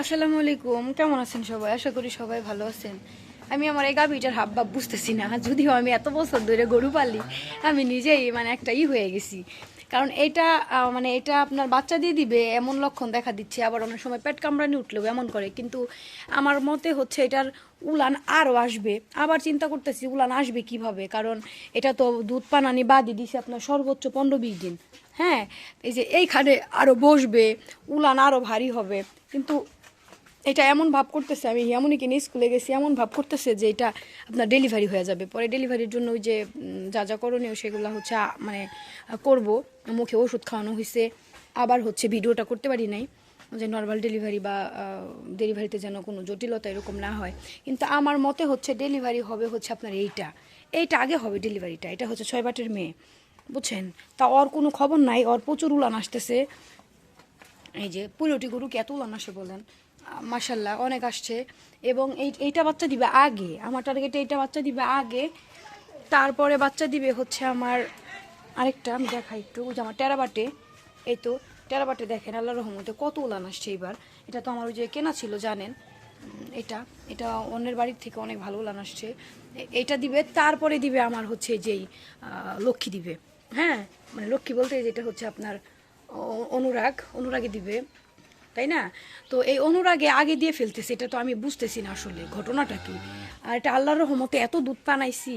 আসসালামু আলাইকুম। কেমন আছেন সবাই? আশা করি সবাই ভালো আছেন। আমি আমার এই গাভিটার হাব ভাব বুঝতেছি না, যদিও আমি এত বছর ধরে গরু পালি, আমি নিজেই মানে একটা ই হয়ে গেছি। কারণ এটা মানে এটা আপনার বাচ্চা দিয়ে দিবে, এমন লক্ষণ দেখা দিচ্ছে, আবার অনেক সময় পেট কামড়ানি উঠলেও এমন করে। কিন্তু আমার মতে হচ্ছে এটার উলান আরও আসবে। আবার চিন্তা করতেছি, উলান আসবে কীভাবে? কারণ এটা তো দুধ পানানি বাদি দিছে আপনার সর্বোচ্চ পনেরো বিশ দিন। হ্যাঁ এই যে এইখানে আরও বসবে, উলান আরও ভারী হবে। কিন্তু এটা এমন ভাব করতেছে, আমি এমনই কিনে স্কুলে গেছি, এমন ভাব করতেছে যে এটা আপনার ডেলিভারি হয়ে যাবে। পরে ডেলিভারির জন্য ওই যে যা যা করণীয় সেগুলো হচ্ছে মানে করব। মুখে ওষুধ খাওয়ানো হয়েছে আবার হচ্ছে ভিডিওটা করতে পারি নাই, যে নর্মাল ডেলিভারি বা ডেলিভারিতে যেন কোনো জটিলতা এরকম না হয়। কিন্তু আমার মতে হচ্ছে ডেলিভারি হবে হচ্ছে আপনার এইটা। এইটা আগে হবে ডেলিভারিটা এটা হচ্ছে ছয় বাটের মেয়ে, বুঝছেন? তা ওর কোনো খবর নাই, ওর প্রচুর উলান আসতেছে। এই যে, পুরোটি গরুকে এত উলান আসে বলেন? মাসাল্লাহ অনেক আসছে। এবং এই এইটা বাচ্চা দিবে আগে। আমার টার্গেটে এইটা বাচ্চা দিবে আগে। তারপরে বাচ্চা দিবে হচ্ছে আমার আরেকটা, আমি দেখাই একটু। যে আমার টেরাবাটে, এই তো টেরাবাটে দেখেন আল্লাহ রহমতে কত উলান আসছে এইবার। এটা তো আমার ওই যে কেনা ছিল, জানেন। এটা এটা অন্যের বাড়ির থেকে অনেক ভালো উলান আসছে। এইটা দিবে, তারপরে দিবে আমার হচ্ছে যেই লক্ষ্মী দিবে। হ্যাঁ? মানে লক্ষ্মী বলতে যেটা হচ্ছে আপনার অনুরাগ। অনুরাগে দিবে। তাই না? তো এই অনুরাগে আগে দিয়ে ফেলতেছে, এটা তো আমি বুঝতেছি না আসলে, ঘটনাটা কি? আর এটা আল্লাহর রহমতে এত দুধ পানাইছি,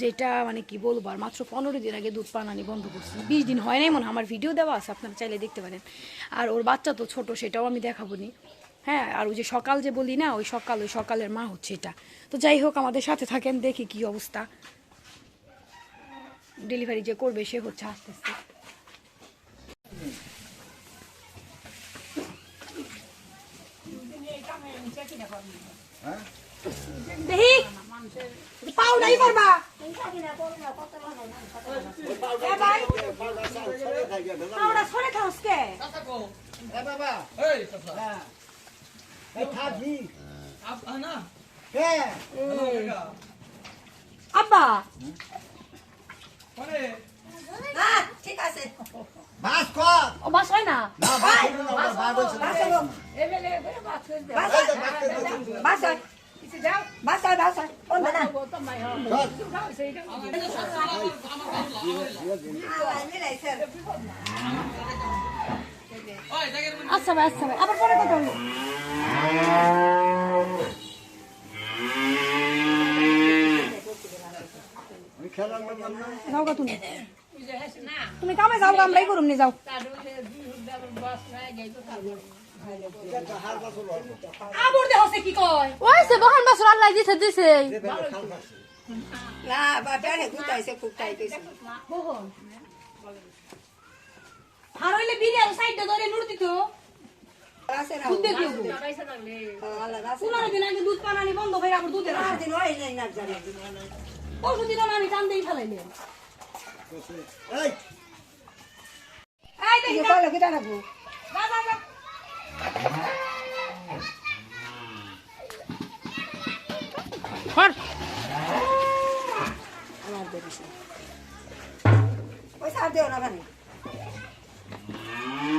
যেটা মানে কি বলব, আর মাত্র পনেরো দিন আগে দুধ পানানি বন্ধ করছি। বিশ দিন হয় নাই মনে আমার ভিডিও দেওয়া আছে, আপনারা চাইলে দেখতে পারেন। আর ওর বাচ্চা তো ছোট, সেটাও আমি দেখাবো নি। হ্যাঁ আর ওই যে সকাল যে বলি না, ওই সকাল, ওই সকালের মা হচ্ছে এটা। তো যাই হোক, আমাদের সাথে থাকেন, দেখি কি অবস্থা। ডেলিভারি যে করবে, সে হচ্ছে আস্তে আস্তে দেখি। পাও করবা। এ সরে খাওস কে? বাবা এই চাচা হ্যাঁ খাবি আব্বা। ঠিক আছে। বাস কর। ও বাস হয় না? না বাস করো না ওটা বার হইছে না। বাস হয় বাস হয় বাস হয় কোন না ওই আচ্ছা ভাই আচ্ছা ভাই। আবার পরে কথা বলব। খেলার বললাম না তুমি তুমি কামে যাও গা আমরাই করুম নি যাও। আবর দে হসে কি কয়? ওই সে বহান বাসর আল্লাহ দিছে দিছে। না বাটারে গুটাইছে ফুটাইতেছে আর হইলে বিলে সাইডে ধরে নুর দিত দুধ দিয়ে দিও আল্লাহ দিন আগে দুধ পানানি বন্ধ করে আবার দুধের আর দিন হয় না জানে পরশু দিন আমি টান দিয়ে ফেলাইলে।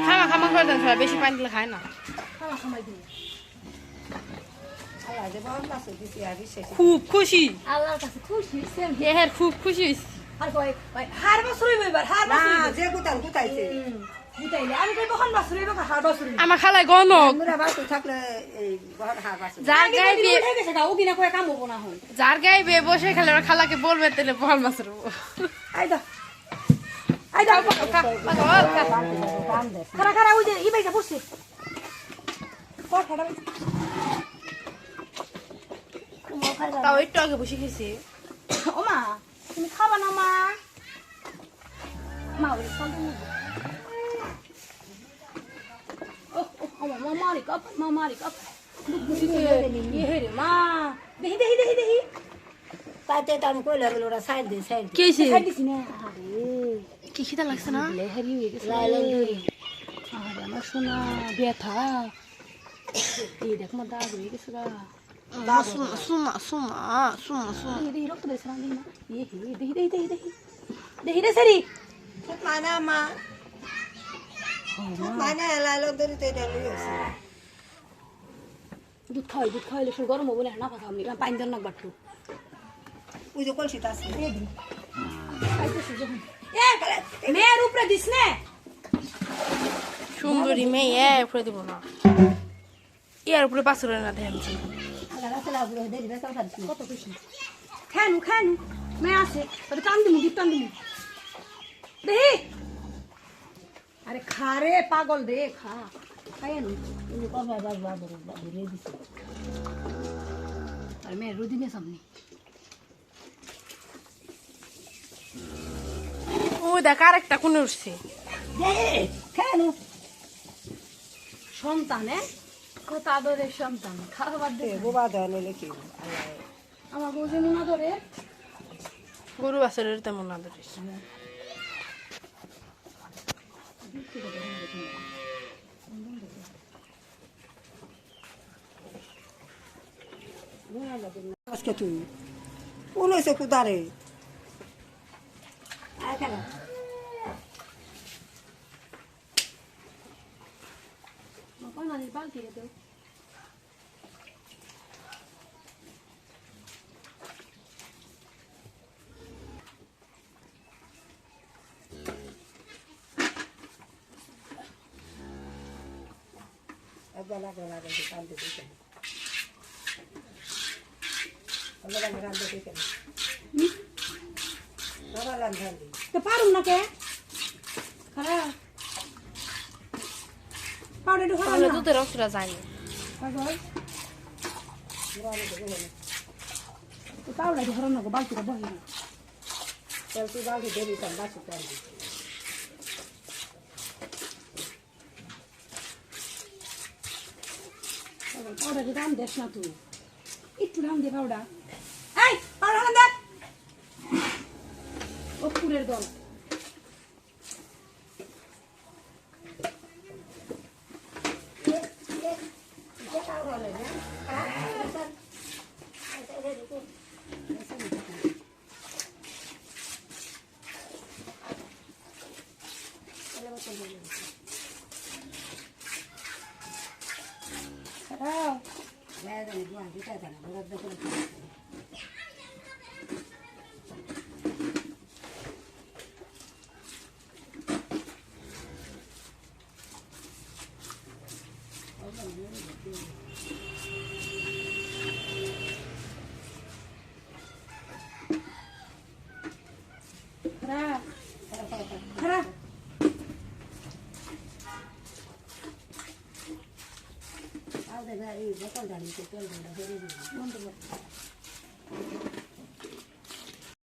খামা খামা করে দেন বেশি পানি দিলে খায় না। দিছি আর বিশেষ খুব খুশি। আল্লাহর কাছে খুশি খুব খুশি হইছে। আর কয় হার বছর হইব এবার হার না যে গুতান গুতাইছে। আমার খালায় গনক যার গায়ে বিয়ে গায়ে বসে খেলে ওর খালাকে বলবে তাহলে বহান বাসর আই দা খারা খারা ওই যে ই বাইটা বসে কর খাড়া বাইটা তাও একটু আগে বসে গেছি। ও মা তুমি খাবা না মা? মা ওই ফল মা মারি কাপ মা মারি কাপ দিছে মা। দেহি দেহি দেহি দেহি তাইতে তাম কইলে গেল ওরা সাইড দে সাইড দিছি না। আরে। কি খিদা লাগছে না? লেহারি হয়ে গেছে। লাইলাম ধরি আরে আমার সোনা ব্যথা। এই দেখ আমার দাগ হয়ে গেছে গা। সুমা সুমা সুমা সুমা সুমা দেহি দেহি রক্ত বেছে না দেহি না ইয়ে হে দেহি দেহি দেহি দেহি দেহি রে সেরি মানে মা মানে লাইলাম ধরি তো এটা লইছে দুধ খাওয়াই দুধ খাওয়াইলে শুধু গরম হব না পাতা আমি পানি দেন না বাট্টু ওই যে কলসিতে আছে এ মেয়ের উপরে দিস নে সুন্দরী মেয়ে এ উপরে দিব না ইয়ার উপরে পাথর না দেখছি আলাদা করে দেরি বেসাল খাচ্ছি কত খুশি। খানু খানু মেয়ে আছে তোর টান দিমু দুধ টান দিমু দেহি। আরে খা রে পাগল রে খা। খাই নু দিছে। আর রুদিনে সামনে। ও দেখ আর একটা কোনে উঠছে কেন সন্তান হ্যাঁ? কত আদরের সন্তান। খাবার দে বোবা দেওয়া নিলে কি আমার বউ যেমন আদরে গরু বাছরের তেমন আদরিস আজকে তুই। কোন হয়েছে কুদারে? আয় কেন পানানির বালতি রে তো একবার লাগবে লাগবে কান্দে দিতে আমরা গান রান্ধতে দিতে বাবা লান ধান্দি তো পারুম না কে খারাপ পাউডার একটু খারাপ তাহলে না? দুধের রসটা যায়নি পাউডার একটু না বালতিটা বহি না চল তুই বাকি দেরি বাসি কান্দি পাউডার দাম দেস না তুই। একটু দাম দে পাউডার। এই পাউডার দাম ও ফুলের দল। Bravo. আমাদের এই